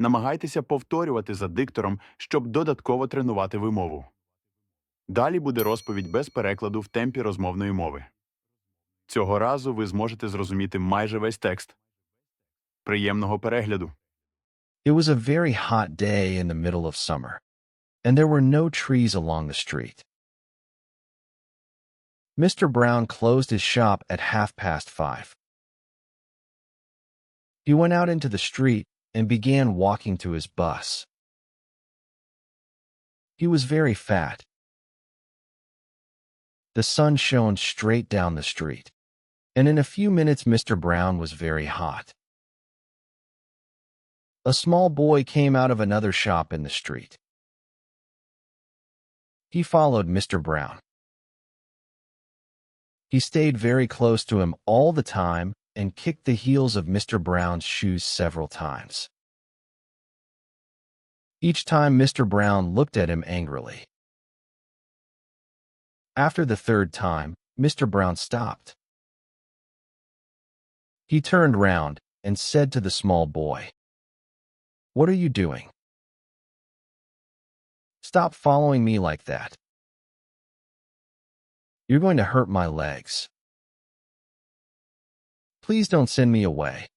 Намагайтеся повторювати за диктором, щоб додатково тренувати вимову. Далі буде розповідь без перекладу в темпі розмовної мови. Цього разу ви зможете зрозуміти майже весь текст. Приємного перегляду! It was a very hot day in the middle of summer, and there were no trees along the street. Mr. Brown closed his shop at half past five. He went out into the street and began walking to his bus. He was very fat. The sun shone straight down the street, and in a few minutes Mr. Brown was very hot. A small boy came out of another shop in the street. He followed Mr. Brown. He stayed very close to him all the time and kicked the heels of Mr. Brown's shoes several times. Each time Mr. Brown looked at him angrily. After the third time, Mr. Brown stopped. He turned round and said to the small boy, What are you doing? Stop following me like that. You're going to hurt my legs. Please don't send me away.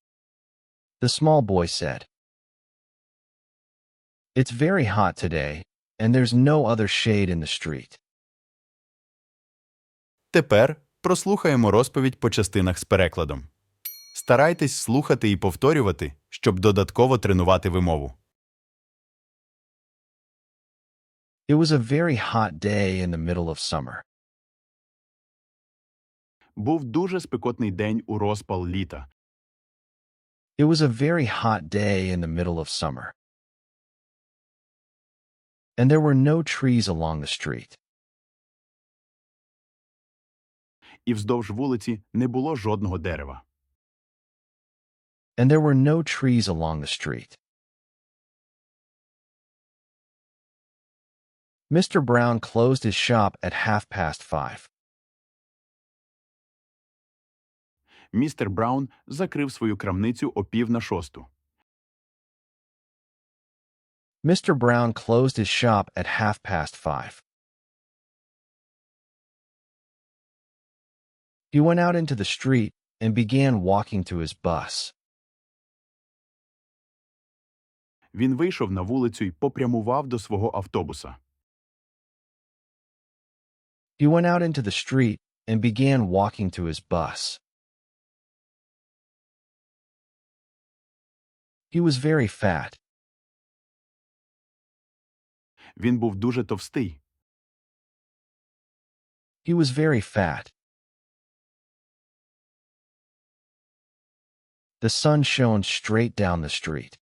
The small boy said. It's very hot today, and there's no other shade in the street. Тепер прослухаємо розповідь по частинах з перекладом. Старайтесь слухати і повторювати, щоб додатково тренувати вимову. It was a very hot day in the middle of summer. Був дуже спекотний день у розпал літа. It was a very hot day in the middle of summer. And there were no trees along the street. і вздовж вулиці не було жодного дерева. And there were no trees along the street. Mr. Brown closed his shop at half past five. Містер Браун закрив свою крамницю о пів на шосту. Mr. Brown closed his shop at half past five. He went out into the street and began walking to his bus. Він вийшов на вулицю й попрямував до свого автобуса. He went out into the street and began walking to his bus. He was very fat. Він був дуже товстий. He was very fat. The sun shone straight down the street.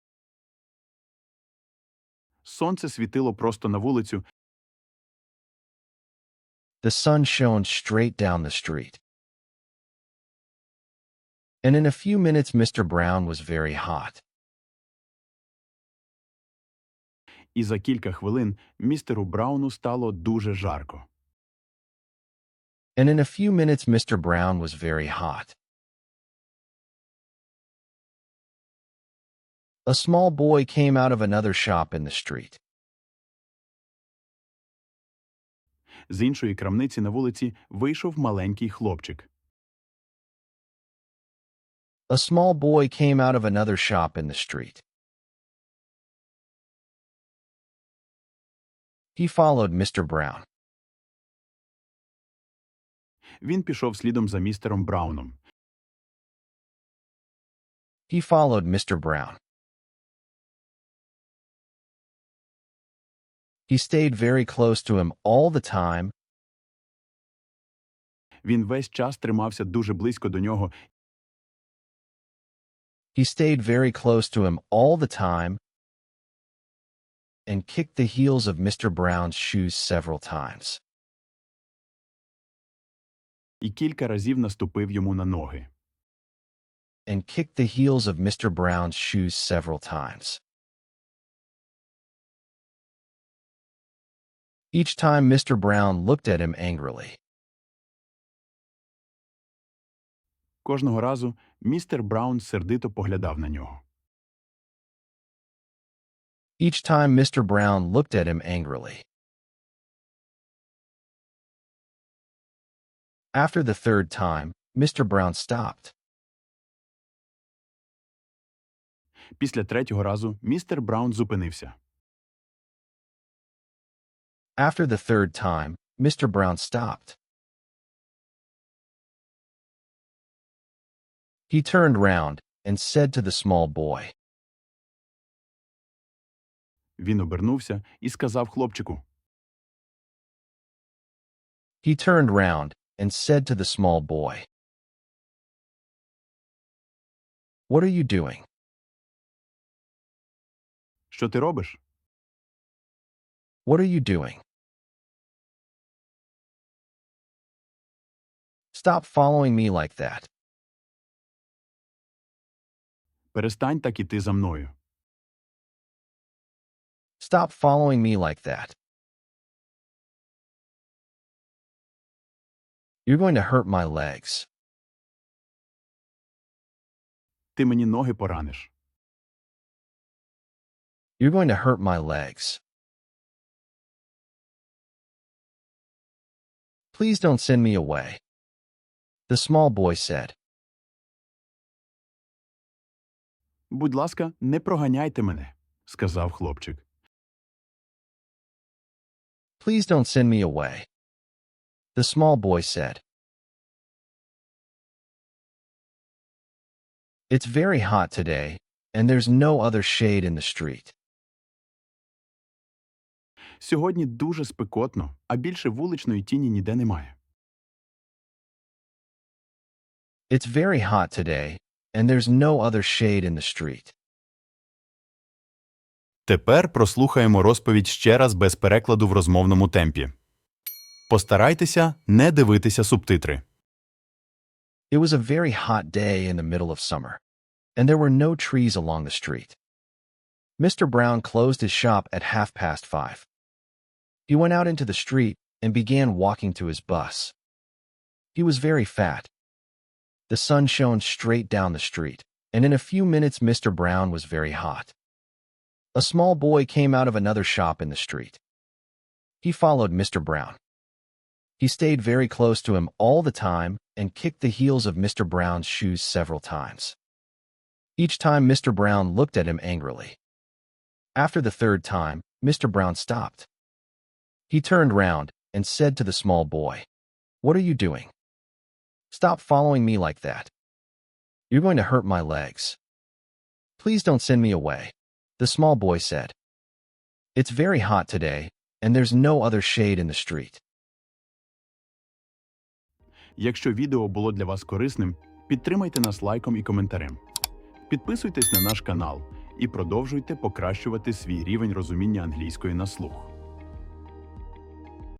Сонце світило просто на вулицю, The sun shone straight down the street. And in a few minutes, Mr. Brown was very hot. І за кілька хвилин містеру Брауну стало дуже жарко. And in a few minutes, Mr. Brown was very hot. A small boy came out of another shop in the street. З іншої крамниці на вулиці вийшов маленький хлопчик. A small boy came out of another shop in the street. He followed Mr. Brown. Він пішов слідом за містером Брауном. He followed Mr. Brown. He stayed very close to him all the time Він весь час тримався дуже близько до нього He stayed very close to him all the time and kicked the heels of Mr. Brown's shoes several times. І кілька разів наступив йому на ноги. And kicked the heels of Mr. Brown's shoes several times. Each time Mr. Brown looked at him angrily. Кожного разу містер Браун сердито поглядав на нього. Each time Mr. Brown looked at him angrily. After the third time, Mr. Brown stopped. Після третього разу містер Браун зупинився. After the third time, Mr. Brown stopped. He turned round and said to the small boy, Він обернувся і сказав хлопчику. He turned round and said to the small boy, What are you doing? Що ти робиш? What are you doing? Stop following me like that. Перестань так іти за мною. Stop following me like that. You're going to hurt my legs. Ти мені ноги пораниш. You're going to hurt my legs. Please don't send me away. The small boy said. Будь ласка, не проганяйте мене, сказав хлопчик. Please don't send me away. The small boy said. It's very hot today, and there's no other shade in the street. Сьогодні дуже спекотно, а більше вуличної тіні ніде немає. It's very hot today, and there's no other shade in the street. Тепер прослухаємо розповідь ще раз без перекладу в розмовному темпі. Постарайтеся не дивитися субтитри. It was a very hot day in the middle of summer, and there were no trees along the street. Mr. Brown closed his shop at half past five. He went out into the street and began walking to his bus. He was very fat. The sun shone straight down the street, and in a few minutes Mr. Brown was very hot. A small boy came out of another shop in the street. He followed Mr. Brown. He stayed very close to him all the time and kicked the heels of Mr. Brown's shoes several times. Each time Mr. Brown looked at him angrily. After the third time, Mr. Brown stopped. He turned round and said to the small boy, What are you doing? Stop following me like that. You're going to hurt my legs. Please don't send me away, the small boy said. It's very hot today, and there's no other shade in the street. Якщо відео було для вас корисним, підтримайте нас лайком і коментарем. Підписуйтесь на наш канал і продовжуйте покращувати свій рівень розуміння англійської на слух.